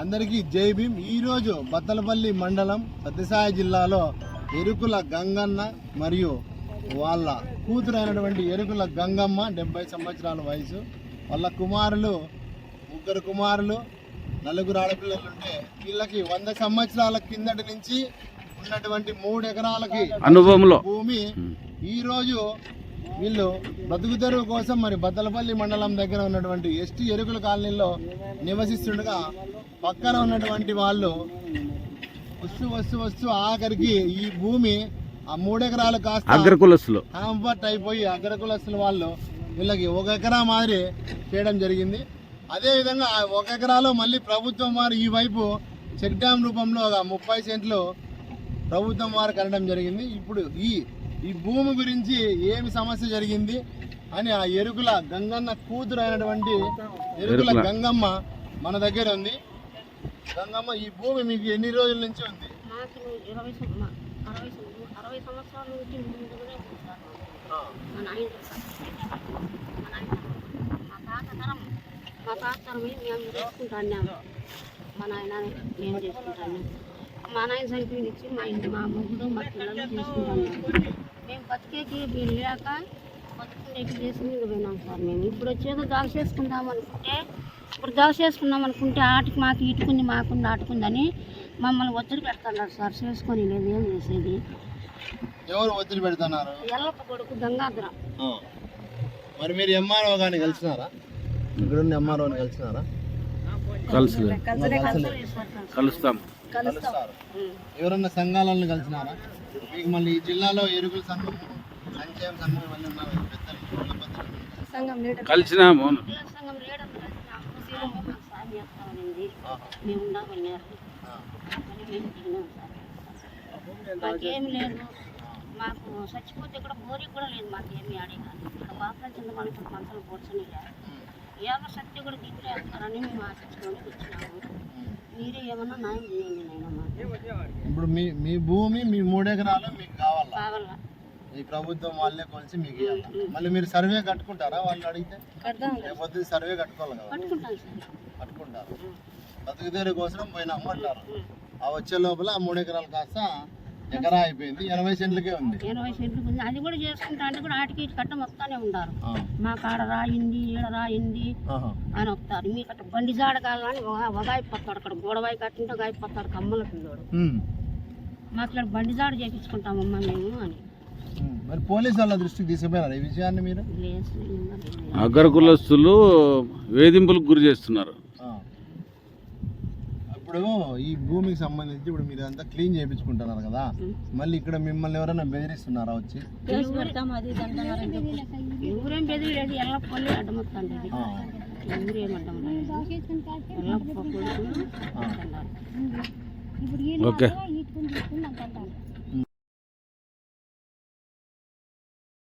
అందరికీ జై భీమ్. ఈరోజు బత్తలపల్లి మండలం సత్యసాయి జిల్లాలో ఎరుకుల గంగన్న మరియు వాళ్ళ కూతురైనటువంటి ఎరుకుల గంగమ్మ డెబ్బై సంవత్సరాల వయసు. వాళ్ళ కుమారులు ముగ్గురు కుమారులు నలుగురు ఆడపిల్లలు ఉంటే వీళ్ళకి వంద సంవత్సరాల కిందటి నుంచి ఉన్నటువంటి మూడు ఎకరాలకి అనుభవంలో. భూమి. ఈ రోజు వీళ్ళు బతుకు తెరువు కోసం మరి బద్దలపల్లి మండలం దగ్గర ఉన్నటువంటి ఎస్టీ ఎరుకుల కాలనీలో నివసిస్తుండగా పక్కన ఉన్నటువంటి వాళ్ళు వస్తూ వస్తూ వస్తూ ఆఖరికి ఈ భూమి ఆ మూడెకరాలు కాస్త అగ్రకులస్తులు. కాంఫర్ట్ అయిపోయి అగ్రకులస్తుల వాళ్ళు వీళ్ళకి ఒక ఎకరా మాదిరి చేయడం జరిగింది. అదేవిధంగా ఒక ఎకరాలో మళ్ళీ ప్రభుత్వం వారు ఈ వైపు చెక్ డ్యామ్ రూపంలో ఒక ముప్పై సెంట్లు ప్రభుత్వం వారు కనడం జరిగింది. ఇప్పుడు ఈ ఈ భూమి గురించి ఏమి సమస్య జరిగింది అని ఆ ఎరుకుల గంగన్న కూతురు అయినటువంటి ఎరుకుల. గంగమ్మ మన దగ్గర ఉంది. గంగమ్మ ఈ భూమి మీకు ఎన్ని రోజుల నుంచి ఉంది? నాకు ఇరవై సం- మా-. మా నాయన మా నాయన మా తాత తరం మా తాత తరం మేము మా నాయన మేము చేసుకుంటాను మా నాయన చనిపోయింది ఇచ్చి మా ఇంటి మా ముగ్గురు మా పిల్లలు చేసుకుంటాను మేము బతికేకి వీళ్ళు లేక బతుకునేకి చేసి మీద పోయినాం సార్ మేము ఇప్పుడు వచ్చేదో దాని చేసుకుందాం అనుకుంటే ఇప్పుడు దోశ చేసుకుందాం అనుకుంటే ఆటకి మాకు ఇటుకుంది మాకుంది ఆటుకుందని మమ్మల్ని ఒత్తిడి పెడుతున్నారు సార్. చేసుకొని లేదు ఏం చేసేది? ఎవరు ఒత్తిడి పెడుతున్నారు? ఎల్లప్ప కొడుకు గంగాధరం. మరి మీరు ఎంఆర్ఓ గారిని కలిసినారా? ఇక్కడున్న ఎంఆర్ఓని కలిసినారా. కలుస్తాం. కలుస్తారు. ఎవరన్నా సంఘాలను కలిసినారా? మీకు మళ్ళీ ఈ జిల్లాలో ఎరుకుల సంఘం సంక్షేమ సంఘం ఉన్నారు పెద్దలు కలిసినాము. మాకు లేదు. మాకు చచ్చిపోతే కూడా బోరికి కూడా లేదు. మాకేమీ ఆడే కానీ ఇక్కడ బాగా కింద మనకు పంటలు పోర్చని లేదు ఏమో శక్తి కూడా దిగులేస్తారని మేము ఆశించుకొని వచ్చినాము. మీరే ఏమన్నా న్యాయం చేయండి నాయన మాకు. ఇప్పుడు మీ మీ భూమి మీ మూడెకరాలు మీకు కావాలా? కావాలా. ఈ ప్రభుత్వం వాళ్ళే కొలిసి మీకు ఇవ్వాలి మళ్ళీ మీరు సర్వే కట్టుకుంటారా వాళ్ళు అడిగితే? లేకపోతే సర్వే కట్టుకోవాలి కదా? కట్టుకుంటారు. బతుకుదేరు కోసం పోయిన అమ్మంటారు ఆ వచ్చే లోపల ఆ మూడెకరాలు కాస్త ఎకరా అయిపోయింది ఎనభై సెంట్లకే ఉంది ఇరవై సెంట్లు ఉంది అది కూడా చేసుకుంటా అంటే కూడా ఆటికి ఇటు కట్ట మొత్తానే ఉండారు ఆ. మా కాడ రాయింది ఈడ రాయింది. అని వస్తారు మీ కట్ట బండి జాడ కాలని వగాయిపోతాడు అక్కడ గోడవాయి కట్టింటే గాయిపోతాడు కమ్మల పిల్లోడు. మాకు ఇక్కడ బండి జాడ చేపించుకుంటామమ్మా మేము అని. మరి పోలీసు వాళ్ళ దృష్టికి తీసుకుపోయినారు ఈ విషయాన్ని మీరు అగ్రకులస్తులు వేధింపులకు గురి చేస్తున్నారు. ఇప్పుడు ఈ భూమికి సంబంధించి ఇప్పుడు మీరు అంతా క్లీన్ చేయించుకుంటున్నారు కదా. మళ్ళీ ఇక్కడ మిమ్మల్ని ఎవరైనా బెదిరిస్తున్నారా వచ్చి? ఊరేం అడ్డమొస్తుంది. ఊరేమంటాం. ఓకే.